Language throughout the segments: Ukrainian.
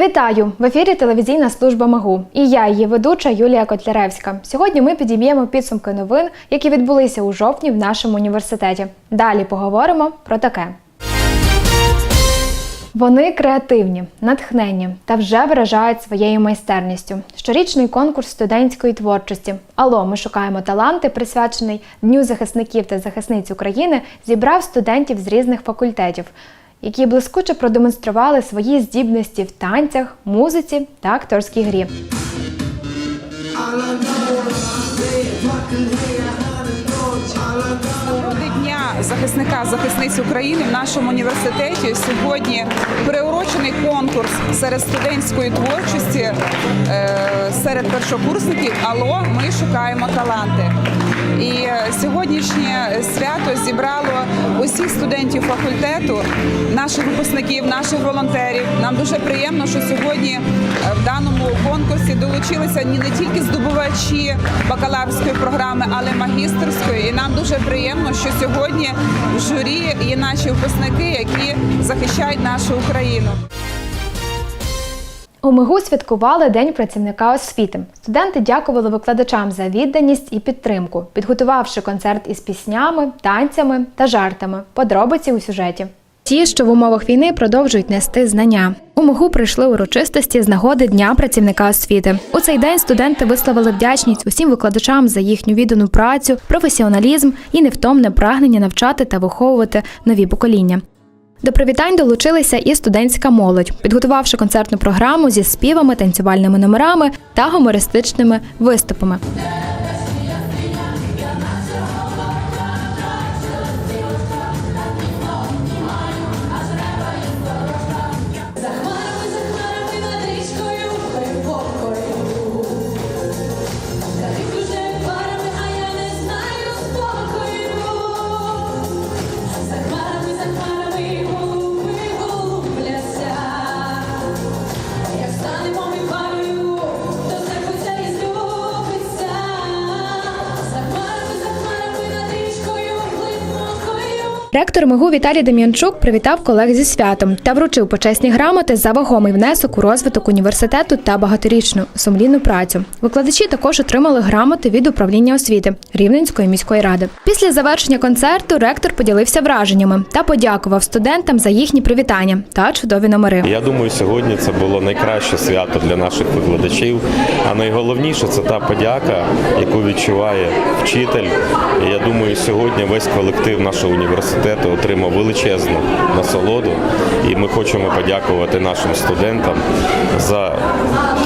Вітаю! В ефірі телевізійна служба МАГУ. І я, її ведуча Юлія Котляревська. Сьогодні ми підіб'ємо підсумки новин, які відбулися у жовтні в нашому університеті. Далі поговоримо про таке. Вони креативні, натхненні та вже виражають своєю майстерністю. Щорічний конкурс студентської творчості Алло, ми шукаємо таланти, присвячений Дню захисників та захисниць України, зібрав студентів з різних факультетів, які блискуче продемонстрували свої здібності в танцях, музиці та акторській грі. Захисника захисниць України в нашому університеті сьогодні приурочений конкурс серед студентської творчості е, серед першокурсників. Алло, ми шукаємо таланти. І е, сьогоднішнє свято зібрало усіх студентів факультету, наших випускників, наших волонтерів. Нам дуже приємно, що сьогодні е, в даному конкурсі долучилися не тільки здобувачі бакалаврської програми, але й магістерської. І нам дуже приємно, що сьогодні в журі є наші випускники, які захищають нашу Україну. У МИГУ святкували День працівника освіти. Студенти дякували викладачам за відданість і підтримку, підготувавши концерт із піснями, танцями та жартами. Подробиці у сюжеті. Ті, що в умовах війни продовжують нести знання. У МИГУ прийшли урочистості з нагоди Дня працівника освіти. У цей день студенти висловили вдячність усім викладачам за їхню віддану працю, професіоналізм і невтомне прагнення навчати та виховувати нові покоління. До привітань долучилися і студентська молодь, підготувавши концертну програму зі співами, танцювальними номерами та гумористичними виступами. Ректор МИГУ Віталій Дем'янчук привітав колег зі святом та вручив почесні грамоти за вагомий внесок у розвиток університету та багаторічну сумлінну працю. Викладачі також отримали грамоти від управління освіти Рівненської міської ради. Після завершення концерту ректор поділився враженнями та подякував студентам за їхні привітання та чудові номери. Я думаю, сьогодні це було найкраще свято для наших викладачів. А найголовніше це та подяка, яку відчуває вчитель. І я думаю, сьогодні весь колектив нашого університету отримав величезну насолоду. І ми хочемо подякувати нашим студентам за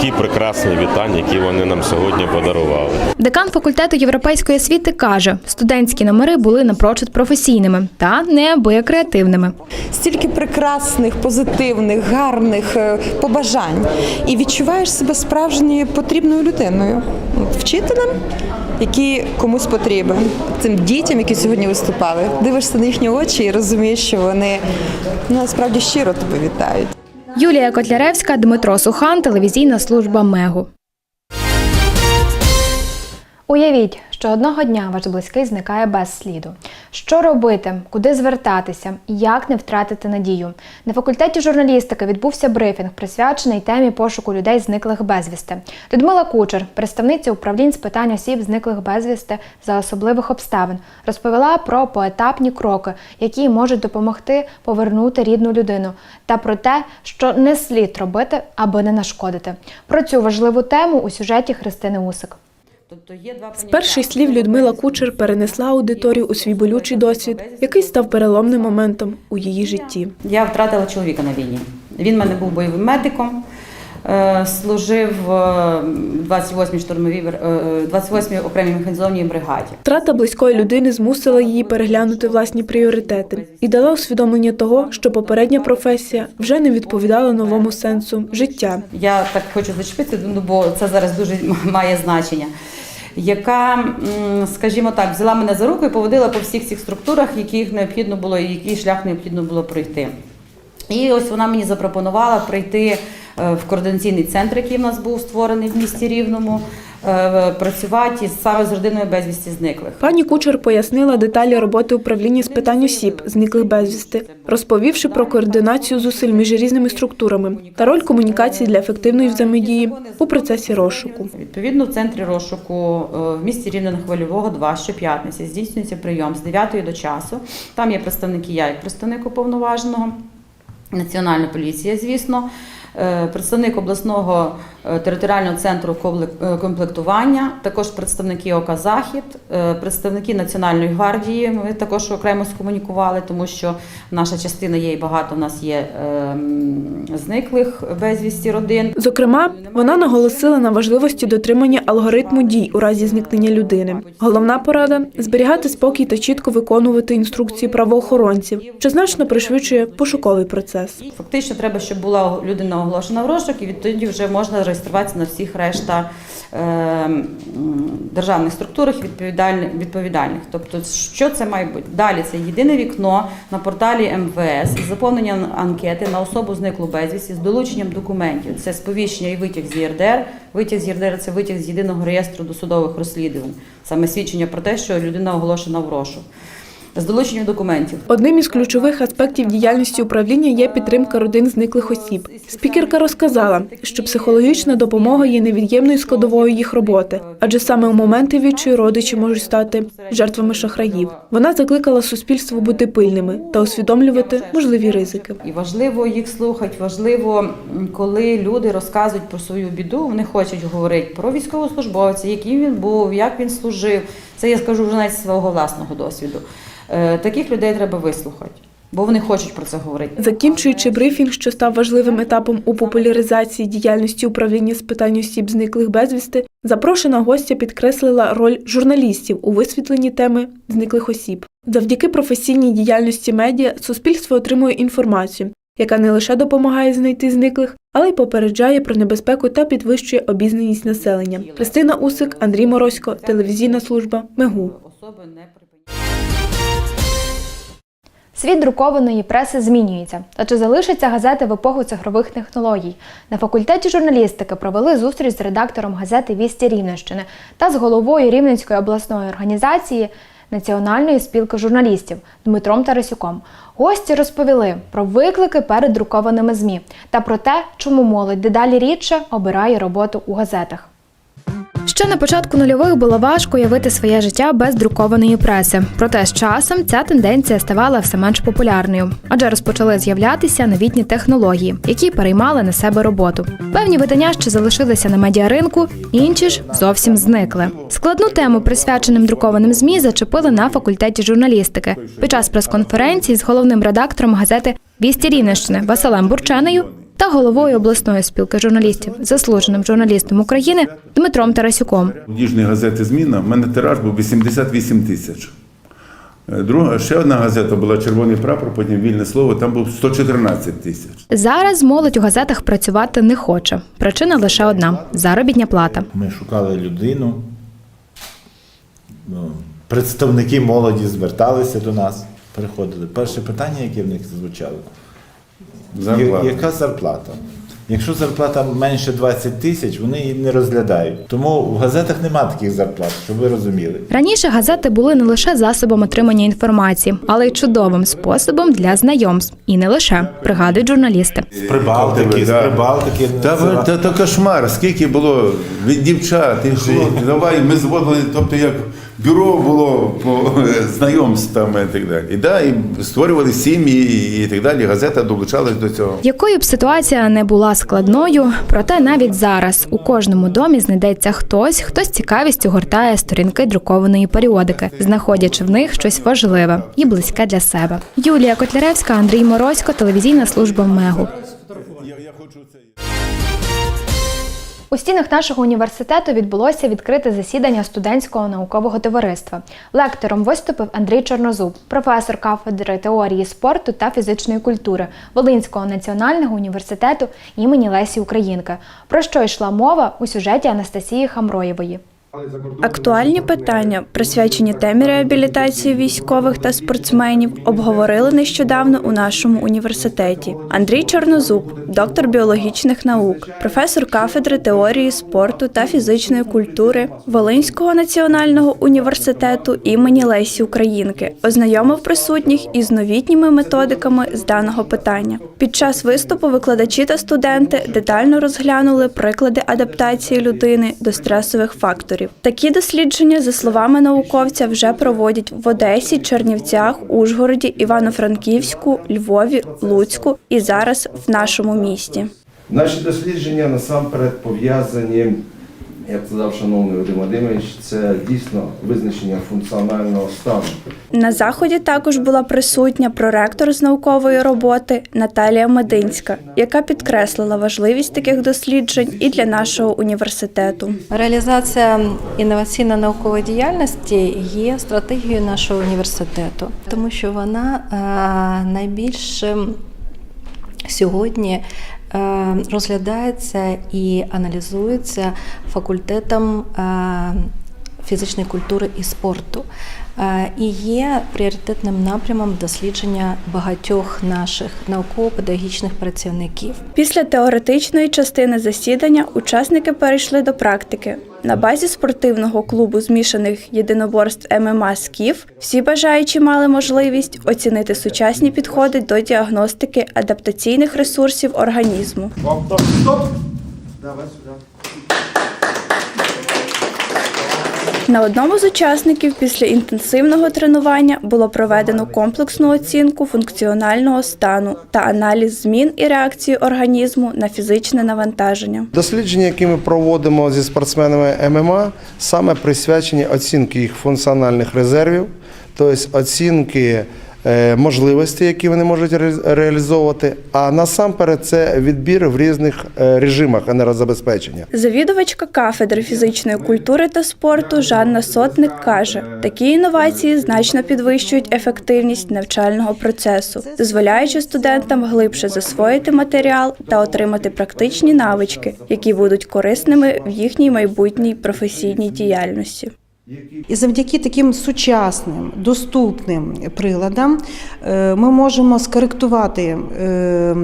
ті прекрасні вітання, які вони нам сьогодні подарували. Декан факультету європейської освіти каже, студентські номери були напрочуд професійними та неабияк креативними. стільки прекрасних, позитивних, гарних е, побажань, і відчуваєш себе справжньою потрібною людиною, вчителем, який комусь потрібен, цим дітям, які сьогодні виступали. Дивишся на їхні очі і розумієш, що вони насправді щиро тебе вітають. Юлія Котляревська, Дмитро Сухан, телевізійна служба Мегу. Уявіть, що одного дня ваш близький зникає без сліду. Що робити, куди звертатися, як не втратити надію? На факультеті журналістики відбувся брифінг, присвячений темі пошуку людей, зниклих безвісти. Людмила Кучер, представниця управлінь з питань осіб, зниклих безвісти за особливих обставин, розповіла про поетапні кроки, які можуть допомогти повернути рідну людину, та про те, що не слід робити, аби не нашкодити. Про цю важливу тему у сюжеті Христини Усик. З перших слів Людмила Кучер перенесла аудиторію у свій болючий досвід, який став переломним моментом у її житті. Я втратила чоловіка на війні. Він в мене був бойовим медиком, е, служив в 28-й штурмовій бр- е, 28-й окремій механізованій бригаді. Втрата близької людини змусила її переглянути власні пріоритети і дала усвідомлення того, що попередня професія вже не відповідала новому сенсу життя. Я так хочу зачепити, ну бо це зараз дуже має значення. Яка, скажімо так, взяла мене за руку і поводила по всіх цих структурах, яких необхідно було, і який шлях необхідно було пройти. І ось вона мені запропонувала прийти в координаційний центр, який в нас був створений в місті Рівному, е, працювати саме з родиною безвісті зниклих. Пані Кучер пояснила деталі роботи управління з питань осіб, зниклих безвісти, розповівши про координацію зусиль між різними структурами та роль комунікації для ефективної взаємодії у процесі розшуку. Відповідно, в центрі розшуку е, в місті Рівне Хвильового 2 щоп'ятниці здійснюється прийом з 9 до часу. Там є представники, я як представник уповноваженого, Національна поліція, звісно, е, представник обласного е, територіального центру е, комплектування, також представники ОК Захід, е, представники Національної гвардії. Ми також окремо скомунікували, тому що наша частина є і багато. У нас є е, зниклих безвісті родин. Зокрема, вона наголосила на важливості дотримання алгоритму дій у разі зникнення людини. Головна порада зберігати спокій та чітко виконувати інструкції правоохоронців, що значно пришвидшує пошуковий процес. Фактично, треба, щоб була людина оголошена в розшук, і відтоді вже можна реєструватися на всіх решта е, державних структурах відповідальних, відповідальних. Тобто, що це має бути? Далі це єдине вікно на порталі МВС із заповненням анкети на особу зниклу безвісті з долученням документів. Це сповіщення і витяг з ЄРДР. Витяг з ЄРДР це витяг з єдиного реєстру досудових розслідувань, саме свідчення про те, що людина оголошена в розшук. З долученням документів. Одним із ключових аспектів діяльності управління є підтримка родин зниклих осіб. Спікерка розказала, що психологічна допомога є невід'ємною складовою їх роботи, адже саме у моменти відчаю родичі можуть стати жертвами шахраїв. Вона закликала суспільство бути пильними та усвідомлювати можливі ризики. І важливо їх слухати, важливо, коли люди розказують про свою біду, вони хочуть говорити про військовослужбовця, яким він був, як він служив. Це я скажу вже навіть свого власного досвіду. Е, Таких людей треба вислухати, бо вони хочуть про це говорити. Закінчуючи брифінг, що став важливим етапом у популяризації діяльності управління з питань осіб зниклих безвісти, запрошена гостя підкреслила роль журналістів у висвітленні теми зниклих осіб. Завдяки професійній діяльності медіа суспільство отримує інформацію, яка не лише допомагає знайти зниклих, але й попереджає про небезпеку та підвищує обізнаність населення. Христина Усик, Андрій Моросько, телевізійна служба Мегу. Світ друкованої преси змінюється. Та чи залишаться газети в епоху цифрових технологій? На факультеті журналістики провели зустріч з редактором газети Вісті Рівненщини та з головою Рівненської обласної організації Національної спілки журналістів Дмитром Тарасюком. Гості розповіли про виклики перед друкованими ЗМІ та про те, чому молодь дедалі рідше обирає роботу у газетах. Ще на початку нульових було важко уявити своє життя без друкованої преси. Проте з часом ця тенденція ставала все менш популярною, адже розпочали з'являтися новітні технології, які переймали на себе роботу. Певні видання ще залишилися на медіаринку, інші ж зовсім зникли. Складну тему, присвяченим друкованим змі, зачепили на факультеті журналістики під час прес-конференції з головним редактором газети Вісті Рівненщини Василем Бурчаною та головою обласної спілки журналістів, заслуженим журналістом України Дмитром Тарасюком. Ніжної газети Зміна в мене тираж був 88 тисяч. Е, Друга, ще одна газета була Червоний прапор, потім вільне слово, там був 114 тисяч. Зараз молодь у газетах працювати не хоче. Причина лише одна заробітня плата. Ми шукали людину. Ну, Представники молоді зверталися до нас, приходили. Перше питання, яке в них звучало, Зарплата. я- яка зарплата? Якщо зарплата менше 20 тисяч, вони її не розглядають. Тому в газетах немає таких зарплат, щоб ви розуміли. Раніше газети були не лише засобом отримання інформації, але й чудовим способом для знайомств. І не лише пригадують журналісти. З Прибалтики, з Да. Прибалтики. Та, назива- та, та кошмар, скільки було від дівчат, і хлопців. Давай ми зводили, тобто як бюро було по знайомствам і так далі. І, да, і створювали сім'ї і так далі. Газета долучалась до цього. Якою б ситуація не була складною, проте навіть зараз у кожному домі знайдеться хтось, хто з цікавістю гортає сторінки друкованої періодики, знаходячи в них щось важливе і близьке для себе. Юлія Котляревська, Андрій Моросько, телевізійна служба Мегу. У стінах нашого університету відбулося відкрите засідання студентського наукового товариства. Лектором виступив Андрій Чорнозуб, професор кафедри теорії спорту та фізичної культури Волинського національного університету імені Лесі Українки. Про що йшла мова у сюжеті Анастасії Хамроєвої. Актуальні питання, присвячені темі реабілітації військових та спортсменів, обговорили нещодавно у нашому університеті. Андрій Чорнозуб, доктор біологічних наук, професор кафедри теорії спорту та фізичної культури Волинського національного університету імені Лесі Українки, ознайомив присутніх із новітніми методиками з даного питання. Під час виступу викладачі та студенти детально розглянули приклади адаптації людини до стресових факторів. Такі дослідження, за словами науковця, вже проводять в Одесі, Чернівцях, Ужгороді, Івано-Франківську, Львові, Луцьку і зараз в нашому місті. Наші дослідження насамперед пов'язані, як сказав шановний Вадим Вадимович, це дійсно визначення функціонального стану. На заході також була присутня проректор з наукової роботи Наталія Мединська, яка підкреслила важливість таких досліджень і для нашого університету. Реалізація інноваційно-наукової діяльності є стратегією нашого університету, тому що вона е, найбільш ем, сьогодні розглядається і аналізується факультетом е, фізичної культури і спорту. Е, І є пріоритетним напрямом дослідження багатьох наших науково-педагогічних працівників. Після теоретичної частини засідання учасники перейшли до практики. На базі спортивного клубу змішаних єдиноборств ММА «Скіф» всі бажаючі мали можливість оцінити сучасні підходи до діагностики адаптаційних ресурсів організму. На одному з учасників після інтенсивного тренування було проведено комплексну оцінку функціонального стану та аналіз змін і реакції організму на фізичне навантаження. Дослідження, які ми проводимо зі спортсменами ММА, саме присвячені оцінки їх функціональних резервів, тобто оцінки е, можливостей, які вони можуть реалізовувати. А насамперед це відбір в різних е, режимах енергозабезпечення. Завідувачка кафедри фізичної культури та спорту Жанна Сотник каже, такі інновації значно підвищують ефективність навчального процесу, дозволяючи студентам глибше засвоїти матеріал та отримати практичні навички, які будуть корисними в їхній майбутній професійній діяльності. І завдяки таким сучасним, доступним приладам е, ми можемо скоректувати е, е,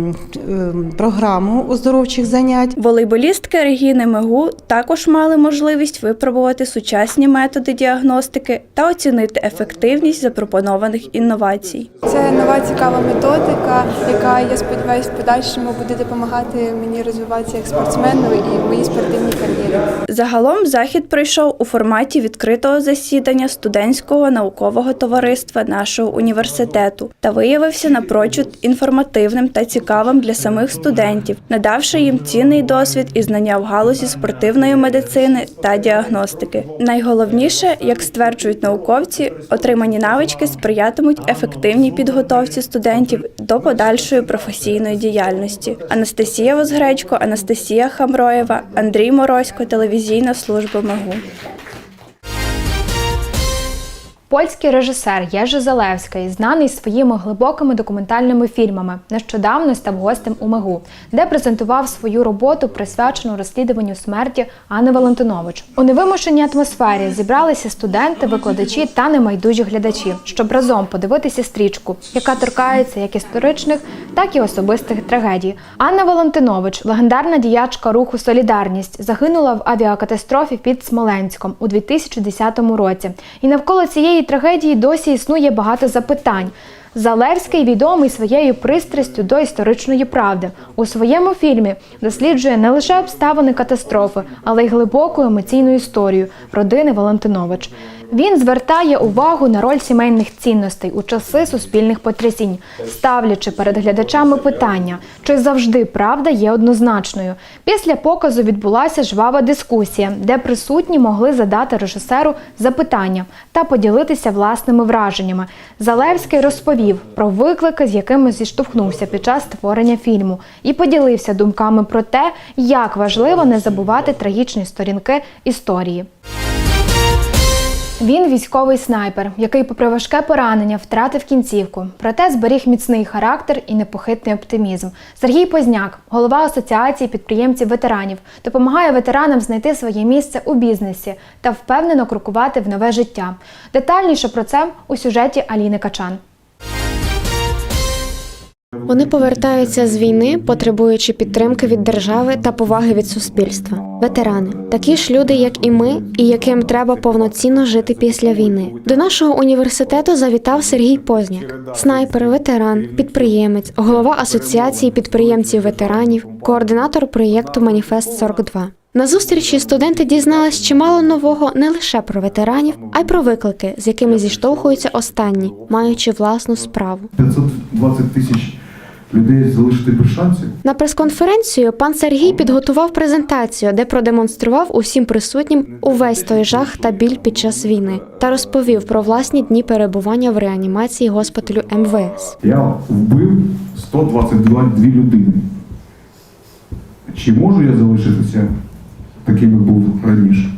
програму оздоровчих занять. Волейболістки Регіни Мегу також мали можливість випробувати сучасні методи діагностики та оцінити ефективність запропонованих інновацій. Це нова цікава методика, яка я сподіваюся в подальшому буде допомагати мені розвиватися як спортсмену і в моїй спортивній кар'єрі. Загалом захід пройшов у форматі відкритого засідання студентського наукового товариства нашого університету та виявився напрочуд інформативним та цікавим для самих студентів, надавши їм цінний досвід і знання в галузі спортивної медицини та діагностики. Найголовніше, як стверджують науковці, отримані навички сприятимуть ефективній підготовці студентів до подальшої професійної діяльності. Анастасія Возгречко, Анастасія Хамроєва, Андрій Морозько, телевізійна служба МЕГУ. Польський режисер Єжи Залевський, знаний своїми глибокими документальними фільмами, нещодавно став гостем у Мегу, де презентував свою роботу, присвячену розслідуванню смерті Анни Валентинович. У невимушеній атмосфері зібралися студенти, викладачі та небайдужі глядачі, щоб разом подивитися стрічку, яка торкається як історичних, так і особистих трагедій. Анна Валентинович, легендарна діячка руху Солідарність, загинула в авіакатастрофі під Смоленськом у 2010 році. І навколо цієї трагедії досі існує багато запитань. Залевський відомий своєю пристрастю до історичної правди. У своєму фільмі досліджує не лише обставини катастрофи, але й глибоку емоційну історію родини Валентинович. Він звертає увагу на роль сімейних цінностей у часи суспільних потрясінь, ставлячи перед глядачами питання, чи завжди правда є однозначною. Після показу відбулася жвава дискусія, де присутні могли задати режисеру запитання та поділитися власними враженнями. Залевський розповів про виклики, з якими зіштовхнувся під час створення фільму, і поділився думками про те, як важливо не забувати трагічні сторінки історії. Він військовий снайпер, який, попри важке поранення, втратив кінцівку. Проте зберіг міцний характер і непохитний оптимізм. Сергій Позняк, голова асоціації підприємців ветеранів, допомагає ветеранам знайти своє місце у бізнесі та впевнено крокувати в нове життя. Детальніше про це у сюжеті Аліни Качан. Вони повертаються з війни, потребуючи підтримки від держави та поваги від суспільства. Ветерани такі ж люди, як і ми, і яким треба повноцінно жити після війни. До нашого університету завітав Сергій Позняк, снайпер, ветеран, підприємець, голова асоціації підприємців ветеранів, координатор проєкту Маніфест 42 На зустрічі студенти дізнались чимало нового не лише про ветеранів, а й про виклики, з якими зіштовхуються останні, маючи власну справу. 520 тисяч людей залишити без шансів. На прес-конференцію пан Сергій підготував презентацію, де продемонстрував усім присутнім увесь той жах та біль під час війни та розповів про власні дні перебування в реанімації госпіталю МВС. Я вбив 122 людини. Чи можу я залишитися таким, як був раніше?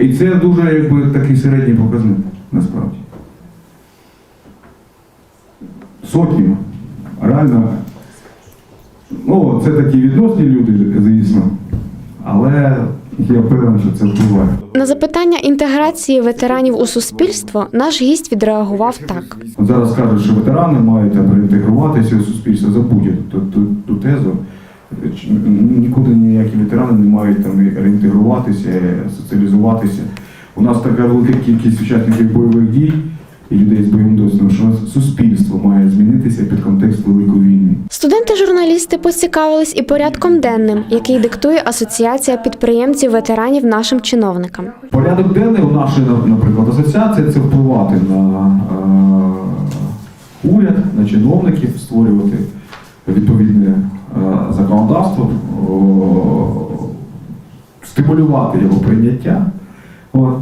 І це дуже якби такий середній показник, насправді. Сотні. Реально. Ну, це такі відносні люди, звісно. Але я впевнений, що це впливає. На запитання інтеграції ветеранів у суспільство наш гість відреагував так. Зараз кажуть, що ветерани мають там, реінтегруватися в суспільство. Забудь ту, ту, ту тезу. Ч- Нікуди ніякі ветерани не мають там реінтегруватися, соціалізуватися. У нас така велика кількість учасників бойових дій і людей з бойовим досвідом, що суспільство має змінитися під контекст великої війни. Студенти-журналісти поцікавились і порядком денним, який диктує Асоціація підприємців ветеранів нашим чиновникам. Порядок денний у нашої, наприклад, асоціації це впливати на е, уряд, на чиновників, створювати відповідне законодавство, о, стимулювати його прийняття. От.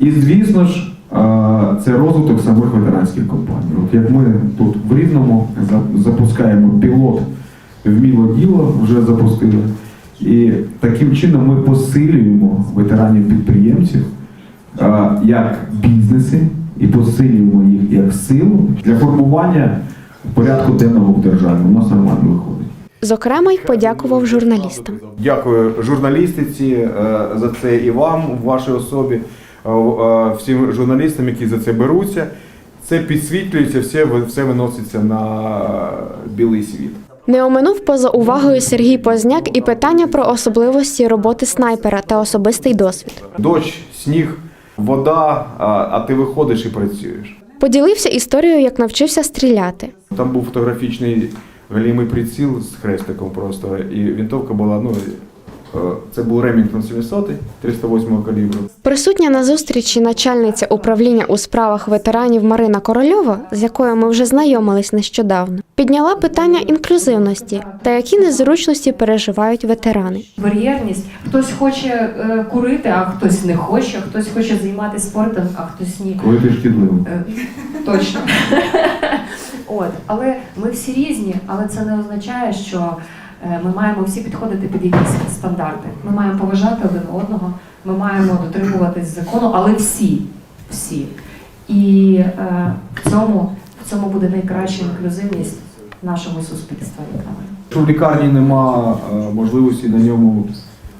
І звісно ж, це розвиток самих ветеранських компаній. От як ми тут в Рівному запускаємо пілот вміло діло, вже запустили. І таким чином ми посилюємо ветеранів підприємців е, як бізнеси і посилюємо їх як силу для формування порядку денного в державі. У нас нормально виходить. Зокрема, й подякував журналістам. Дякую журналістиці е, за це і вам в вашій особі, е, е, всім журналістам, які за це беруться. Це підсвітлюється, все, все виноситься на білий світ. Не оминув поза увагою Сергій Позняк і питання про особливості роботи снайпера та особистий досвід. Дощ, сніг, вода, а, а ти виходиш і працюєш. Поділився історією, як навчився стріляти. Там був фотографічний галімий приціл з хрестиком просто, і винтовка була, ну, е, це був Ремінгтон 700 308 калібру. Присутня на зустрічі начальниця управління у справах ветеранів Марина Корольова, з якою ми вже знайомились нещодавно, підняла питання інклюзивності та які незручності переживають ветерани. бар'єрність. Хтось хоче е, курити, а хтось не хоче, хтось хоче займатися спортом, а хтось ні. Коли ти шкідливий. Е, Точно. От, але ми всі різні, але це не означає, що е, ми маємо всі підходити під якісь стандарти. Ми маємо поважати один одного, ми маємо дотримуватись закону, але всі, всі. І е, в цьому в цьому буде найкраща інклюзивність нашого суспільства. Якщо в лікарні нема е, можливості на ньому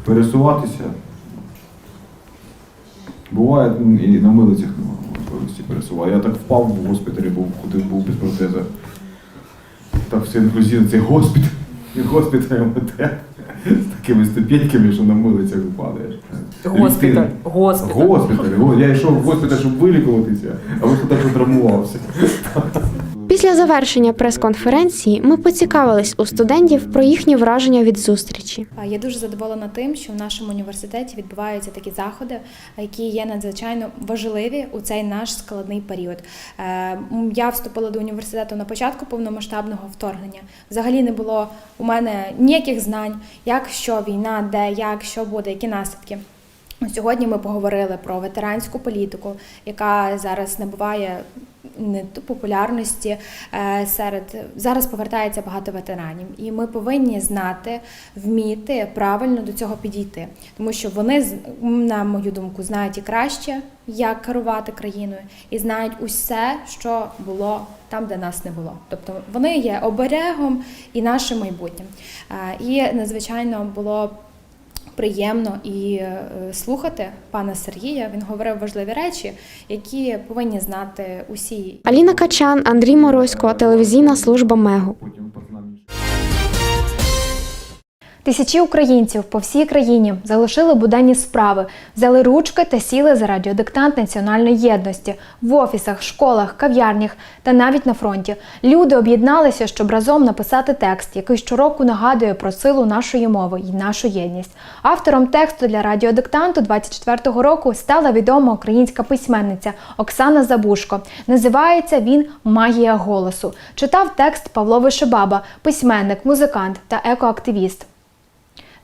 пересуватися, буває ну, і на милицях немає можливості пересував. Я так впав в госпіталі, був, ходив, був без протеза. Так все інклюзивно, цей госпіталь. І госпіталь МВТ з такими ступеньками, що на милицях падаєш. Госпіталь, Госпіталь. Госпіталь. Я йшов в госпіталь, щоб вилікуватися, а виходить, що травмувався. Після завершення прес-конференції ми поцікавились у студентів про їхні враження від зустрічі. Я дуже задоволена тим, що в нашому університеті відбуваються такі заходи, які є надзвичайно важливі у цей наш складний період. Е, Я вступила до університету на початку повномасштабного вторгнення. Взагалі не було у мене ніяких знань, як що війна, де, як, що буде, які наслідки. Сьогодні ми поговорили про ветеранську політику, яка зараз набуває не популярності е, серед зараз повертається багато ветеранів, і ми повинні знати, вміти правильно до цього підійти, тому що вони на мою думку знають і краще, як керувати країною, і знають усе, що було там, де нас не було. Тобто вони є оберегом і нашим майбутнім. Е, І надзвичайно було приємно і е, слухати пана Сергія. Він говорив важливі речі, які повинні знати усі. Аліна Качан, Андрій Морозько, телевізійна служба Мегу. Тисячі українців по всій країні залишили буденні справи, взяли ручки та сіли за радіодиктант національної єдності в офісах, школах, кав'ярнях та навіть на фронті. Люди об'єдналися, щоб разом написати текст, який щороку нагадує про силу нашої мови і нашу єдність. Автором тексту для радіодиктанту 24-го року стала відома українська письменниця Оксана Забушко. Називається він Магія голосу. Читав текст Павло Вишибаба, письменник, музикант та екоактивіст.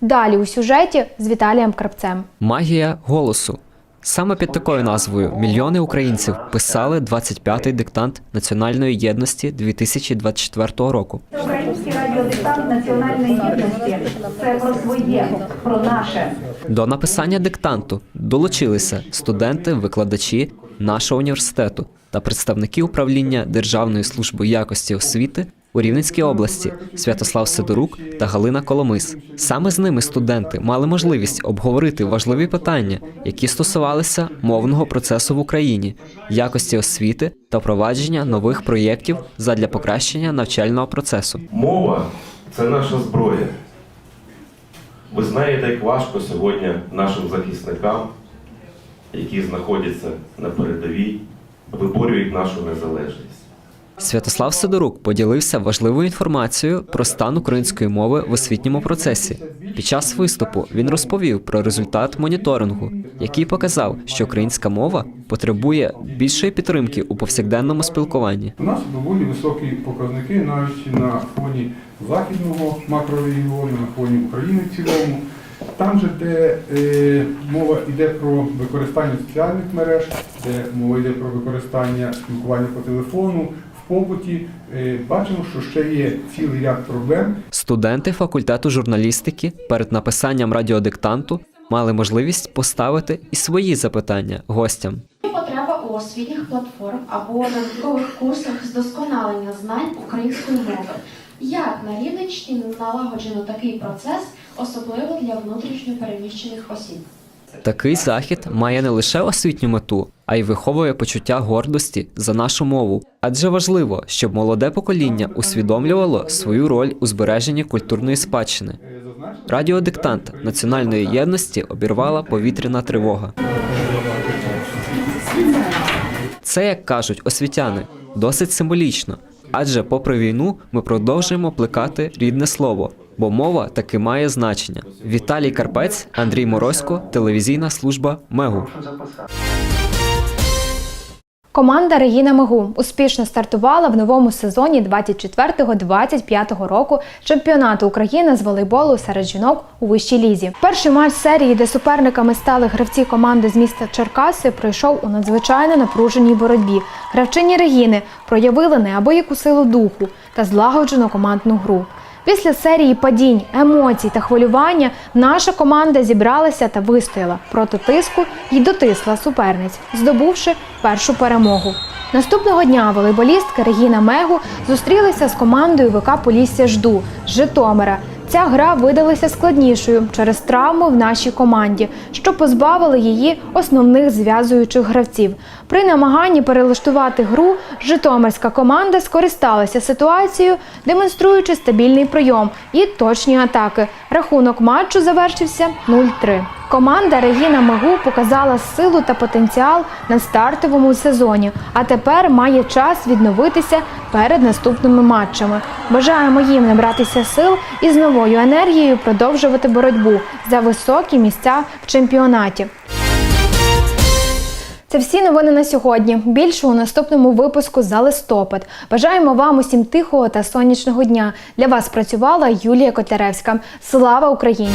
Далі у сюжеті з Віталієм Крапцем. Магія голосу. Саме під такою назвою мільйони українців писали 25-й диктант національної єдності 2024 року. Український радіодиктант національної єдності це про своє, про наше. До написання диктанту долучилися студенти, викладачі нашого університету та представники управління Державної служби якості освіти у Рівненській області Святослав Сидорук та Галина Коломис. Саме з ними студенти мали можливість обговорити важливі питання, які стосувалися мовного процесу в Україні, якості освіти та впровадження нових проєктів задля покращення навчального процесу. Мова це наша зброя. Ви знаєте, як важко сьогодні нашим захисникам, які знаходяться на передовій, виборюють нашу незалежність. Святослав Сидорук поділився важливою інформацією про стан української мови в освітньому процесі. Під час виступу він розповів про результат моніторингу, який показав, що українська мова потребує більшої підтримки у повсякденному спілкуванні. У нас доволі високі показники навіть на фоні західного макрорегіону, на фоні України в цілому. Там же, де е, мова йде про використання соціальних мереж, де мова йде про використання спілкування по телефону, побуті, е, бачимо, що ще є цілий ряд проблем, Студенти факультету журналістики перед написанням радіодиктанту мали можливість поставити і свої запитання гостям. Потреба у освітніх платформ або додаткових курсах з досконалення знань української мови. Як на Рівненщині налагоджено такий процес, особливо для внутрішньо переміщених осіб? Такий захід має не лише освітню мету, а й виховує почуття гордості за нашу мову. Адже важливо, щоб молоде покоління усвідомлювало свою роль у збереженні культурної спадщини. Радіодиктант національної єдності обірвала повітряна тривога. Це, як кажуть освітяни, досить символічно, адже попри війну ми продовжуємо плекати рідне слово, бо мова таки має значення. Віталій Карпець, Андрій Моросько, телевізійна служба Мегу. Команда Регіна Мегу успішно стартувала в новому сезоні 24-25 року чемпіонату України з волейболу серед жінок у вищій лізі. Перший матч серії, де суперниками стали гравці команди з міста Черкаси, пройшов у надзвичайно напруженій боротьбі. Гравчині Регіни проявили неабияку силу духу та злагоджену командну гру. Після серії падінь, емоцій та хвилювання наша команда зібралася та вистояла проти тиску і дотисла суперниць, здобувши першу перемогу. Наступного дня волейболістка Регіна Мегу зустрілася з командою ВК Полісся Жду з Житомира. Ця гра видалася складнішою через травму в нашій команді, що позбавили її основних зв'язуючих гравців. При намаганні перелаштувати гру Житомирська команда скористалася ситуацією, демонструючи стабільний прийом і точні атаки. Рахунок матчу завершився 0-3. Команда Регіна Магу показала силу та потенціал на стартовому сезоні, а тепер має час відновитися перед наступними матчами. Бажаємо їм набратися сил і з новою енергією продовжувати боротьбу за високі місця в чемпіонаті. Це всі новини на сьогодні. Більше у наступному випуску за листопад. Бажаємо вам усім тихого та сонячного дня. Для вас працювала Юлія Котляревська. Слава Україні!